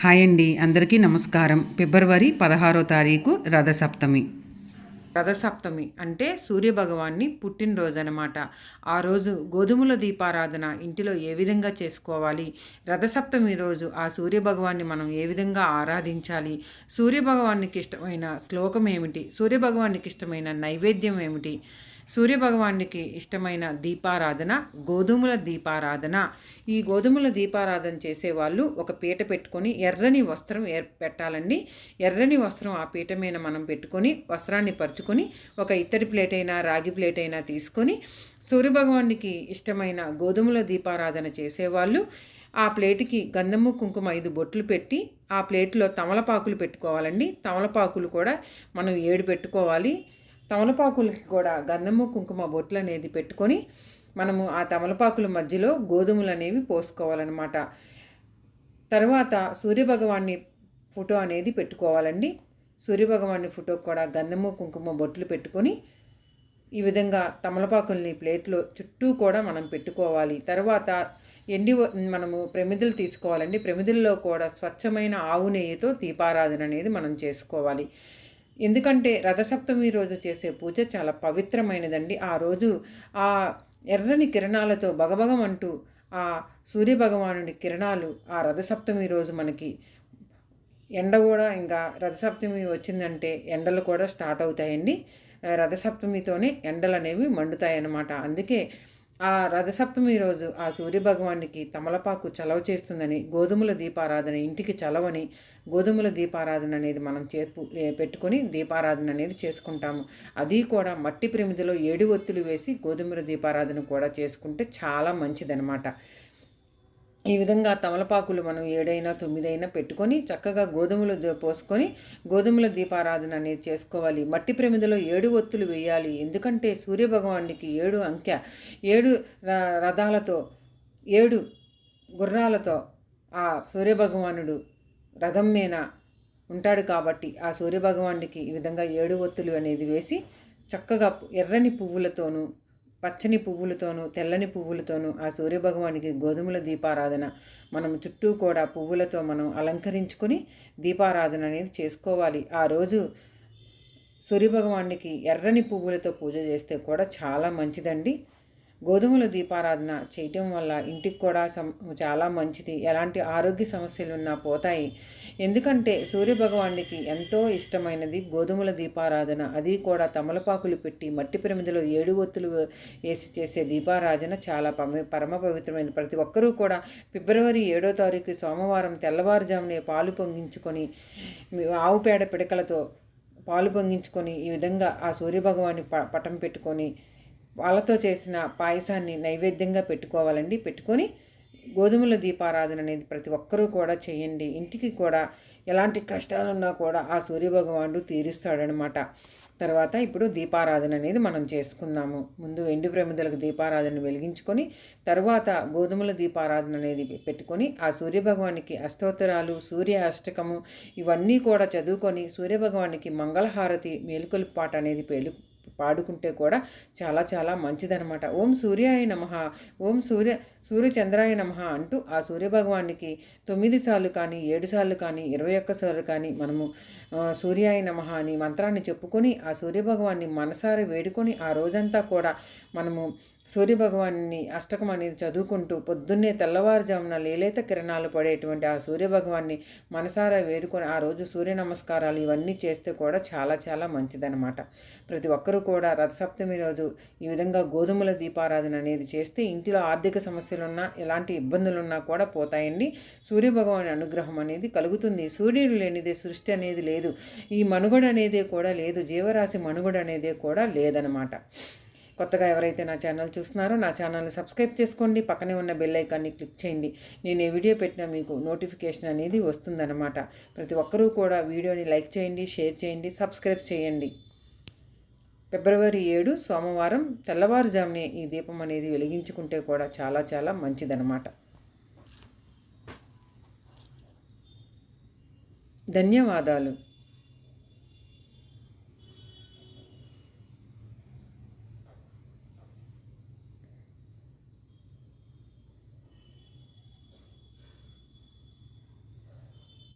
Hi అండి అందరికీ నమస్కారం. ఫిబ్రవరి పదహారో తారీఖు రథసప్తమి. రథసప్తమి అంటే సూర్యభగవాన్ని పుట్టినరోజు అనమాట ఆ రోజు గోధుమల దీపారాధన ఇంటిలో ఏ విధంగా చేసుకోవాలి? రథసప్తమి రోజు ఆ సూర్యభగవాన్ని మనం ఏ విధంగా ఆరాధించాలి? సూర్యభగవానికి ఇష్టమైన శ్లోకం ఏమిటి? సూర్యభగవానికి ఇష్టమైన నైవేద్యం ఏమిటి? సూర్యభగవానికి ఇష్టమైన దీపారాధన గోధుమల దీపారాధన. ఈ గోధుమల దీపారాధన చేసేవాళ్ళు ఒక పీట పెట్టుకొని ఎర్రని వస్త్రం ఏర్ పెట్టాలండి. ఎర్రని వస్త్రం ఆ పీట మీద మనం పెట్టుకొని వస్త్రాన్ని పరుచుకొని ఒక ఇత్తడి ప్లేట్ అయినా రాగి ప్లేట్ అయినా తీసుకొని సూర్యభగవానికి ఇష్టమైన గోధుమల దీపారాధన చేసేవాళ్ళు. ఆ ప్లేట్కి గంధము కుంకుమ ఐదు బొట్లు పెట్టి ఆ ప్లేట్లో తమలపాకులు పెట్టుకోవాలండి. తమలపాకులు కూడా మనం ఏడు పెట్టుకోవాలి. తమలపాకులకి కూడా గంధము కుంకుమ బొట్లు అనేది పెట్టుకొని మనము ఆ తమలపాకుల మధ్యలో గోధుమలు అనేవి పోసుకోవాలన్నమాట. తర్వాత సూర్యభగవాన్ని ఫోటో అనేది పెట్టుకోవాలండి. సూర్యభగవాన్ని ఫోటోకి కూడా గంధము కుంకుమ బొట్లు పెట్టుకొని ఈ విధంగా తమలపాకుల్ని ప్లేట్లో చుట్టూ కూడా మనం పెట్టుకోవాలి. తర్వాత ఎండి మనము ప్రమిదలు తీసుకోవాలండి. ప్రమిదల్లో కూడా స్వచ్ఛమైన ఆవు నెయ్యితో దీపారాధన అనేది మనం చేసుకోవాలి. ఎందుకంటే రథసప్తమి రోజు చేసే పూజ చాలా పవిత్రమైనదండి. ఆ రోజు ఆ ఎర్రని కిరణాలతో భగభగమంటూ ఆ సూర్యభగవానుడి కిరణాలు ఆ రథసప్తమి రోజు మనకి ఎండ కూడా ఇంకా రథసప్తమి వచ్చిందంటే ఎండలు కూడా స్టార్ట్ అవుతాయండి. రథసప్తమితోనే ఎండలు అనేవి మండుతాయి అన్నమాట అందుకే ఆ రథసప్తమి రోజు ఆ సూర్యభగవానికి తమలపాకు చలవ చేస్తుందని గోధుమల దీపారాధన ఇంటికి చలవని గోధుమల దీపారాధన అనేది మనం చేర్పు పెట్టుకొని దీపారాధన అనేది చేసుకుంటాము. అది కూడా మట్టి ప్రమిదిలో ఏడు ఒత్తులు వేసి గోధుమల దీపారాధన కూడా చేసుకుంటే చాలా మంచిదనమాట ఈ విధంగా తమలపాకులు మనం ఏడైనా తొమ్మిదైనా పెట్టుకొని చక్కగా గోధుమలు పోసుకొని గోధుమల దీపారాధన అనేది చేసుకోవాలి. మట్టి ప్రమిదలో ఏడు ఒత్తులు వేయాలి. ఎందుకంటే సూర్యభగవానుడికి ఏడు అంకె ఏడు రథాలతో ఏడు గుర్రాలతో ఆ సూర్యభగవానుడు రథం మీద ఉంటాడు కాబట్టి ఆ సూర్యభగవానుడికి ఈ విధంగా ఏడు ఒత్తులు అనేది వేసి చక్కగా ఎర్రని పువ్వులతోనూ పచ్చని పువ్వులతోనూ తెల్లని పువ్వులతోనూ ఆ సూర్యభగవానికి గోధుమల దీపారాధన మనం చుట్టూ కూడా పువ్వులతో మనం అలంకరించుకొని దీపారాధన అనేది చేసుకోవాలి. ఆ రోజు సూర్యభగవానికి ఎర్రని పువ్వులతో పూజ చేస్తే కూడా చాలా మంచిదండి. గోధుమల దీపారాధన చేయటం వల్ల ఇంటికి కూడా చాలా మంచిది. ఎలాంటి ఆరోగ్య సమస్యలు ఉన్నా పోతాయి. ఎందుకంటే సూర్యభగవానికి ఎంతో ఇష్టమైనది గోధుమల దీపారాధన. అది కూడా తమలపాకులు పెట్టి మట్టి పిరమిదలో ఏడు ఒత్తులు వేసి చేసే దీపారాధన చాలా పరమ పవిత్రమైనది. ప్రతి ఒక్కరూ కూడా ఫిబ్రవరి ఏడో తారీఖు సోమవారం తెల్లవారుజామునే పాలు పొంగించుకొని ఆవు పేడ పిడకలతో పాలు పొంగించుకొని ఈ విధంగా ఆ సూర్యభగవాన్ని పటం పెట్టుకొని వాళ్ళతో చేసిన పాయసాన్ని నైవేద్యంగా పెట్టుకోవాలండి. పెట్టుకొని గోధుమల దీపారాధన అనేది ప్రతి ఒక్కరూ కూడా చేయండి. ఇంటికి కూడా ఎలాంటి కష్టాలున్నా కూడా ఆ సూర్యభగవానుడు తీరుస్తాడనమాట. తర్వాత ఇప్పుడు దీపారాధన అనేది మనం చేసుకుందాము. ముందు ఎండు ప్రమిదలకు దీపారాధన వెలిగించుకొని తర్వాత గోధుమల దీపారాధన అనేది పెట్టుకొని ఆ సూర్యభగవానికి అష్టోత్తరాలు సూర్య అష్టకము ఇవన్నీ కూడా చదువుకొని సూర్యభగవానికి మంగళహారతి మేలుకొలుపు పాట అనేది పెళ్ళు పాడుకుంటే కూడా చాలా చాలా మంచిదనమాట ఓం సూర్యాయ నమ ఓం సూర్య సూర్యచంద్రాయ నమ అంటూ ఆ సూర్యభగవానికి తొమ్మిది సార్లు కానీ ఏడు సార్లు కానీ ఇరవై ఒక్కసార్లు కానీ మనము సూర్యాయ నమ అని మంత్రాన్ని చెప్పుకొని ఆ సూర్యభగవాన్ని మనసారి వేడుకొని ఆ రోజంతా కూడా మనము సూర్యభగవాన్ని అష్టకం అనేది చదువుకుంటూ పొద్దున్నే తెల్లవారుజామున లేలేత కిరణాలు పడేటువంటి ఆ సూర్యభగవాన్ని మనసారా వేడుకొని ఆ రోజు సూర్య నమస్కారాలు ఇవన్నీ చేస్తే కూడా చాలా చాలా మంచిదనమాట ప్రతి ఒక్కరూ కూడా రథసప్తమి రోజు ఈ విధంగా గోధుమల దీపారాధన అనేది చేస్తే ఇంటిలో ఆర్థిక సమస్యలున్నా ఎలాంటి ఇబ్బందులున్నా కూడా పోతాయండి. సూర్యభగవాని అనుగ్రహం అనేది కలుగుతుంది. సూర్యుడు లేనిదే సృష్టి అనేది లేదు. ఈ మనుగడ అనేది కూడా లేదు. జీవరాశి మనుగడ అనేది కూడా లేదనమాట కొత్తగా ఎవరైతే నా ఛానల్ చూస్తున్నారో నా ఛానల్ని సబ్స్క్రైబ్ చేసుకోండి. పక్కనే ఉన్న బెల్ ఐకాన్ని క్లిక్ చేయండి. నేను ఏ వీడియో పెట్టినా మీకు నోటిఫికేషన్ అనేది వస్తుందన్నమాట. ప్రతి ఒక్కరూ కూడా వీడియోని లైక్ చేయండి షేర్ చేయండి సబ్స్క్రైబ్ చేయండి. ఫిబ్రవరి ఏడు సోమవారం తెల్లవారుజామునే ఈ దీపం అనేది వెలిగించుకుంటే కూడా చాలా చాలా మంచిదన్నమాట. ధన్యవాదాలు.